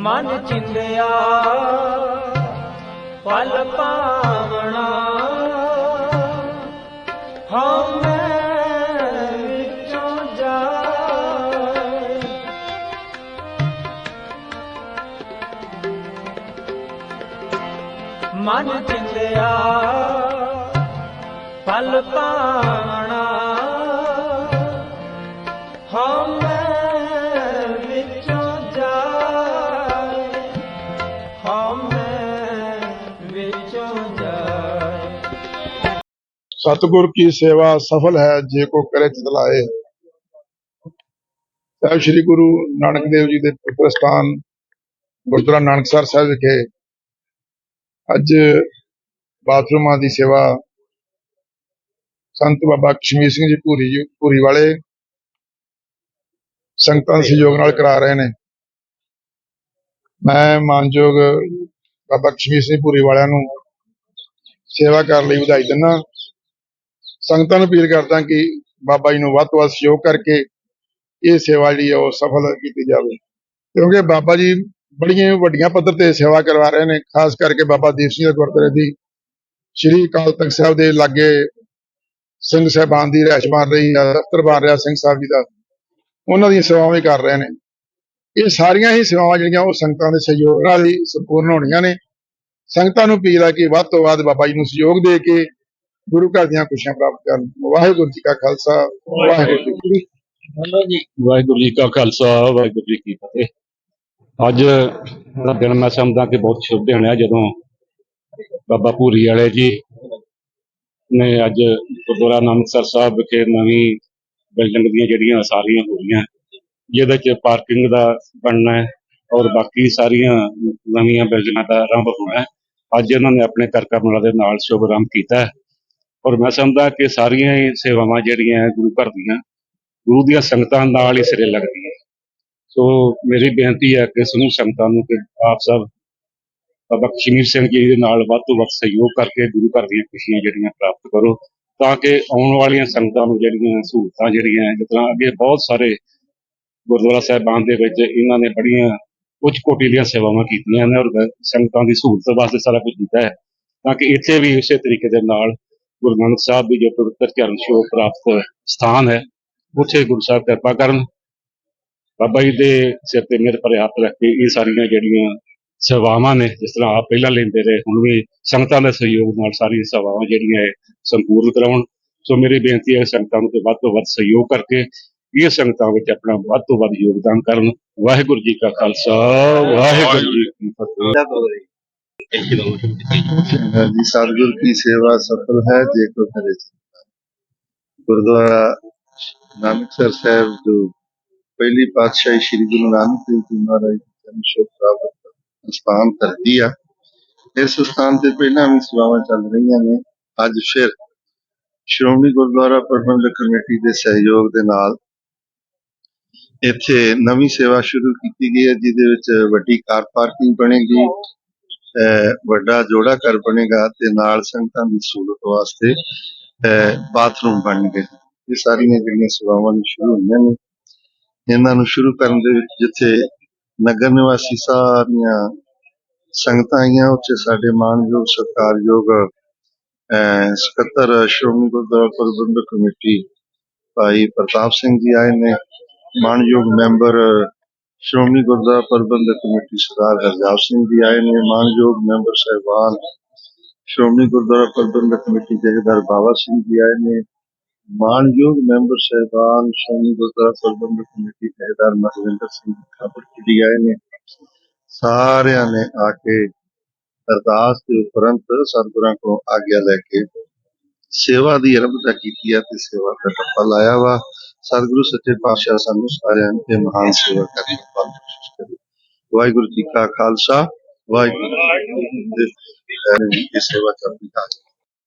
ਮਨ ਚਿੰਦਿਆ ਪਲ ਪਾਵਣਾ। ਹਮੇ ਵਿੱਚੋਂ ਜਾਏ। ਮਨ ਚਿੰਦਿਆ ਪਲ ਪਾਵਣਾ। ਹਮੇ ਵਿੱਚੋਂ ਸਤਿਗੁਰ ਕੀ ਸੇਵਾ ਸਫਲ ਹੈ, ਜੇ ਕੋ ਕਰੇ ਚਤਲਾਏ ਸਾਹਿਬ ਸ੍ਰੀ ਗੁਰੂ ਨਾਨਕ ਦੇਵ ਜੀ ਦੇ ਪਵਿੱਤਰ ਸਥਾਨ, ਗੁਰਦੁਆਰਾ ਨਾਨਕਸਰ ਸਾਹਿਬ ਵਿਖੇ ਅੱਜ ਬਾਥਰੂਮਾਂ ਦੀ ਸੇਵਾ ਸੰਤ ਬਾਬਾ ਕਸ਼ਮੀਰ ਸਿੰਘ ਜੀ ਭੂਰੀ ਜੀ, ਭੂਰੀ ਵਾਲੇ ਸੰਗਤਾਂ ਸਹਿਯੋਗ ਨਾਲ ਕਰਾ ਰਹੇ ਨੇ। ਮੈਂ ਮਾਨਯੋਗ ਬਾਬਾ ਕਸ਼ਮੀਰ ਸਿੰਘ ਭੂਰੀ ਵਾਲਿਆਂ ਨੂੰ ਸੇਵਾ ਕਰਨ ਲਈ ਵਧਾਈ ਦਿੰਦਾ। ਸੰਗਤਾਂ ਨੂੰ ਅਪੀਲ ਕਰਦਾ ਕਿ ਬਾਬਾ ਜੀ ਨੂੰ ਵੱਧ ਤੋਂ ਵੱਧ ਸਹਿਯੋਗ ਕਰਕੇ ਇਹ ਸੇਵਾ ਜਿਹੜੀ ਹੈ ਉਹ ਸਫਲ ਕੀਤੀ ਜਾਵੇ। ਕਿਉਂਕਿ ਬਾਬਾ ਜੀ ਬੜੀਆਂ ਵੱਡੀਆਂ ਪੱਧਰ ਤੇ ਸੇਵਾ ਕਰਵਾ ਰਹੇ ਨੇ, ਖਾਸ ਕਰਕੇ ਬਾਬਾ ਦੀਪ ਸਿੰਘ ਗੁਰਦੁਆਰੇ ਦੀ। ਸ਼੍ਰੀ ਅਕਾਲ ਤਖਤ ਸਾਹਿਬ ਦੇ ਲਾਗੇ ਸਿੰਘ ਸਾਹਿਬਾਨ ਦੀ ਰਹਿਸ਼ ਬਣ ਰਹੀ ਹੈ ਦਫ਼ਤਰ ਬਣ ਰਿਹਾ ਸਿੰਘ ਸਾਹਿਬ ਜੀ ਦਾ। ਉਹਨਾਂ ਦੀਆਂ ਸੇਵਾਵਾਂ ਵੀ ਕਰ ਰਹੇ ਨੇ। ਇਹ ਸਾਰੀਆਂ ਹੀ ਸੇਵਾਵਾਂ ਜਿਹੜੀਆਂ ਉਹ ਸੰਗਤਾਂ ਦੇ ਸਹਿਯੋਗ ਨਾਲ ਹੀ ਸੰਪੂਰਨ ਹੋਣੀਆਂ ਨੇ। ਸੰਗਤਾਂ ਨੂੰ ਅਪੀਲ ਹੈ ਕਿ ਵੱਧ ਤੋਂ ਵੱਧ ਬਾਬਾ ਜੀ ਨੂੰ ਸਹਿਯੋਗ ਦੇ ਕੇ ਗੁਰੂ ਘਰ ਦੀਆਂ ਖੁਸ਼ੀਆਂ ਪ੍ਰਾਪਤ ਕਰਨ। ਵਾਹਿਗੁਰੂ ਜੀ ਕਾ ਖਾਲਸਾ, ਵਾਹਿਗੁਰੂ ਜੀ ਵਾਹਿਗੁਰੂ ਜੀ ਕਾ ਖਾਲਸਾ, ਵਾਹਿਗੁਰੂ ਜੀ ਕੀ ਫਤਿਹ। ਅੱਜ ਦਾ ਦਿਨ ਮੈਂ ਸਮਝਦਾ ਕਿ ਬਹੁਤ ਸ਼ੁਭ ਦਿਨ ਹੈ ਜਦੋਂ ਬਾਬਾ ਭੂਰੀ ਵਾਲੇ ਜੀ ਨੇ ਅੱਜ ਗੁਰਦੁਆਰਾ ਨਾਨਕਸਰ ਸਾਹਿਬ ਵਿਖੇ ਨਵੀਂ ਬਿਲਡਿੰਗ ਦੀਆਂ ਜਿਹੜੀਆਂ ਸਾਰੀਆਂ ਹੋ ਰਹੀਆਂ, ਜਿਹਦੇ ਚ ਪਾਰਕਿੰਗ ਦਾ ਬਣਨਾ ਹੈ ਔਰ ਬਾਕੀ ਸਾਰੀਆਂ ਨਵੀਆਂ ਬਿਲਡਿੰਗਾਂ ਦਾ ਆਰੰਭ ਹੋਣਾ ਹੈ। ਅੱਜ ਇਹਨਾਂ ਨੇ ਆਪਣੇ ਕਰ ਕਮਲਾ ਦੇ ਨਾਲ ਸ਼ੁਭ ਆਰੰਭ ਕੀਤਾ ਹੈ। ਔਰ ਮੈਂ ਸਮਝਦਾ ਕਿ ਸਾਰੀਆਂ ਹੀ ਸੇਵਾਵਾਂ ਜਿਹੜੀਆਂ ਗੁਰੂ ਘਰ ਦੀਆਂ ਗੁਰੂ ਦੀਆਂ ਸੰਗਤਾਂ ਨਾਲ ਹੀ ਸਿਰੇ ਲੱਗਦੀਆਂ ਸੋ ਮੇਰੀ ਬੇਨਤੀ ਹੈ ਕਿ ਸਮੂਹ ਸੰਗਤਾਂ ਨੂੰ ਕਿ ਆਪ ਸਭ ਬਾਬਾ ਕਸ਼ਮੀਰ ਸਿੰਘ ਜੀ ਦੇ ਨਾਲ ਵੱਧ ਤੋਂ ਵੱਧ ਸਹਿਯੋਗ ਕਰਕੇ ਗੁਰੂ ਘਰ ਦੀਆਂ ਖੁਸ਼ੀਆਂ ਜਿਹੜੀਆਂ ਪ੍ਰਾਪਤ ਕਰੋ ਤਾਂ ਕਿ ਆਉਣ ਵਾਲੀਆਂ ਸੰਗਤਾਂ ਨੂੰ ਜਿਹੜੀਆਂ ਸਹੂਲਤਾਂ ਜਿਹੜੀਆਂ ਹੈ, ਜਿਸ ਤਰ੍ਹਾਂ ਅੱਗੇ ਬਹੁਤ ਸਾਰੇ ਗੁਰਦੁਆਰਾ ਸਾਹਿਬਾਨ ਦੇ ਵਿੱਚ ਇਹਨਾਂ ਨੇ ਬੜੀਆਂ ਉੱਚ ਕੋਟੀ ਦੀਆਂ ਸੇਵਾਵਾਂ ਕੀਤੀਆਂ ਨੇ ਔਰ ਸੰਗਤਾਂ ਦੀ ਸਹੂਲਤ ਵਾਸਤੇ ਸਾਰਾ ਕੁਝ ਕੀਤਾ ਹੈ ਤਾਂ ਕਿ ਇੱਥੇ ਵੀ ਇਸੇ ਤਰੀਕੇ ਦੇ ਨਾਲ ਗੁਰੂ ਨਾਨਕ ਸਾਹਿਬ ਦੀ ਜੋ ਪਵਿੱਤਰ ਚਰਨ ਛੋਹ ਪ੍ਰਾਪਤ ਸਥਾਨ ਹੈ। ਉੱਥੇ ਗੁਰੂ ਸਾਹਿਬ ਕਿਰਪਾ ਕਰਨ, ਬਾਬਾ ਜੀ ਦੇ ਸਿਰ ਤੇ ਮੇਰੇ ਭਰੇ ਹੱਥ ਰੱਖ ਕੇ ਇਹ ਸਾਰੀਆਂ ਜਿਹੜੀਆਂ ਸੇਵਾਵਾਂ ਨੇ, ਜਿਸ ਤਰ੍ਹਾਂ ਆਪ ਪਹਿਲਾਂ ਲੈਂਦੇ ਰਹੇ, ਹੁਣ ਵੀ ਸੰਗਤਾਂ ਦੇ ਸਹਿਯੋਗ ਨਾਲ ਸਾਰੀਆਂ ਸੇਵਾਵਾਂ ਜਿਹੜੀਆਂ ਹੈ ਸੰਪੂਰਨ ਕਰਾਉਣ। ਸੋ ਮੇਰੀ ਬੇਨਤੀ ਹੈ ਸੰਗਤਾਂ ਨੂੰ ਕਿ ਵੱਧ ਤੋਂ ਵੱਧ ਸਹਿਯੋਗ ਕਰਕੇ ਇਹ ਸੰਗਤਾਂ ਵਿੱਚ ਆਪਣਾ ਵੱਧ ਤੋਂ ਵੱਧ ਯੋਗਦਾਨ ਕਰਨ। ਵਾਹਿਗੁਰੂ ਜੀ ਕਾ ਖਾਲਸਾ ਵਾਹਿਗੁਰੂ ਜੀ ਕੀ ਫਤਿਹ। ਚੰਗਾ ਜੀ ਸਤਿਗੁਰ ਕੀ ਸੇਵਾ ਸਫਲ ਹੈ ਜੇ ਕੋ ਕਰੇ ਗੁਰਦੁਆਰਾ ਨਾਨਕਸਰ ਸਾਹਿਬ, ਜੋ ਪਹਿਲੀ ਪਾਤਸ਼ਾਹੀ ਸ੍ਰੀ ਗੁਰੂ ਨਾਨਕ ਦੇਵ ਜੀ ਮਹਾਰਾਜ ਦੀ ਸ਼ੋਭ ਪ੍ਰਾਪਤ ਸਥਾਨ ਧਰਤੀ ਆ। ਇਸ ਸਥਾਨ ਤੇ ਪਹਿਲਾਂ ਵੀ ਸੇਵਾਵਾਂ ਚੱਲ ਰਹੀਆਂ ਨੇ। ਅੱਜ ਫਿਰ ਸ਼੍ਰੋਮਣੀ ਗੁਰਦੁਆਰਾ ਪ੍ਰਬੰਧਕ ਕਮੇਟੀ ਦੇ ਸਹਿਯੋਗ ਦੇ ਨਾਲ ਇੱਥੇ ਨਵੀਂ ਸੇਵਾ ਸ਼ੁਰੂ ਕੀਤੀ ਗਈ ਹੈ, ਜਿਹਦੇ ਵਿੱਚ ਵੱਡੀ ਕਾਰ ਪਾਰਕਿੰਗ ਬਣੇਗੀ। ਵੱਡਾ ਜੋੜਾ ਘਰ ਬਣੇਗਾ ਤੇ ਨਾਲ ਸੰਗਤਾਂ ਦੀ ਸਹੂਲਤ ਵਾਸਤੇ, ਅਹ ਬਾਥਰੂਮ ਬਣਨਗੇ। ਇਹ ਸਾਰੀਆਂ ਜਿਹੜੀਆਂ ਸੇਵਾਵਾਂ ਨੂੰ ਸ਼ੁਰੂ ਹੋਈਆਂ ਨੇ। ਇਹਨਾਂ ਨੂੰ ਸ਼ੁਰੂ ਕਰਨ ਦੇ ਵਿੱਚ ਜਿੱਥੇ ਨਗਰ ਨਿਵਾਸੀ ਸਾਰੀਆਂ ਸੰਗਤਾਂ ਆਈਆਂ, ਉੱਥੇ ਸਾਡੇ ਮਾਨਯੋਗ, ਸਤਿਕਾਰਯੋਗ, ਅਹ ਸਕੱਤਰ, ਸ਼੍ਰੋਮਣੀ ਗੁਰਦੁਆਰਾ ਪ੍ਰਬੰਧਕ ਕਮੇਟੀ ਭਾਈ ਪ੍ਰਤਾਪ ਸਿੰਘ ਜੀ ਆਏ ਨੇ। ਮਾਨਯੋਗ ਮੈਂਬਰ ਸ਼੍ਰੋਮਣੀ ਗੁਰਦੁਆਰਾ ਪ੍ਰਬੰਧਕ ਕਮੇਟੀ ਸਰਦਾਰ ਹਰਜਾਬ ਸਿੰਘ ਜੀ ਆਏ ਨੇ ਮਾਨਯੋਗ ਮੈਂਬਰ ਸਾਹਿਬਾਨ ਸ਼੍ਰੋਮਣੀ ਗੁਰਦੁਆਰਾ ਪ੍ਰਬੰਧਕ ਕਮੇਟੀ ਜਥੇਦਾਰ ਬਾਬਾ ਸਿੰਘ ਜੀ ਆਏ ਨੇ ਮਾਨਯੋਗ ਮੈਂਬਰ ਸਾਹਿਬਾਨ ਸ਼੍ਰੋਮਣੀ ਗੁਰਦੁਆਰਾ ਪ੍ਰਬੰਧਕ ਕਮੇਟੀ ਜਥੇਦਾਰ ਮਨਵਿੰਦਰ ਸਿੰਘ ਖਾਪੜ ਜੀ ਆਏ ਨੇ ਸਾਰਿਆਂ ਨੇ ਆ ਕੇ ਅਰਦਾਸ ਦੇ ਉਪਰੰਤ ਸਤਿਗੁਰਾਂ ਕੋਲੋਂ ਆਗਿਆ ਲੈ ਕੇ ਸੇਵਾ ਦੀ ਆਰੰਭਤਾ ਕੀਤੀ ਆ ਤੇ ਸੇਵਾ ਦਾ ਟੱਪਾ ਲਾਇਆ ਵਾ। ਸਤਿਗੁਰੂ ਸੱਚੇ ਪਾਤਸ਼ਾਹ ਸਾਨੂੰ ਸਾਰਿਆਂ ਨੂੰ ਇਹ ਮਹਾਨ ਸੇਵਾ ਕਰਨ ਦੀ ਬਖਸ਼ਿਸ਼ ਕਰੇ। ਵਾਹਿਗੁਰੂ ਜੀ ਕਾ ਖਾਲਸਾ, ਵਾਹਿਗੁਰੂ ਜੀ ਕੀ ਫਤਿਹ। ਇਹ ਸੇਵਾ ਕਰਨੀ ਹੈ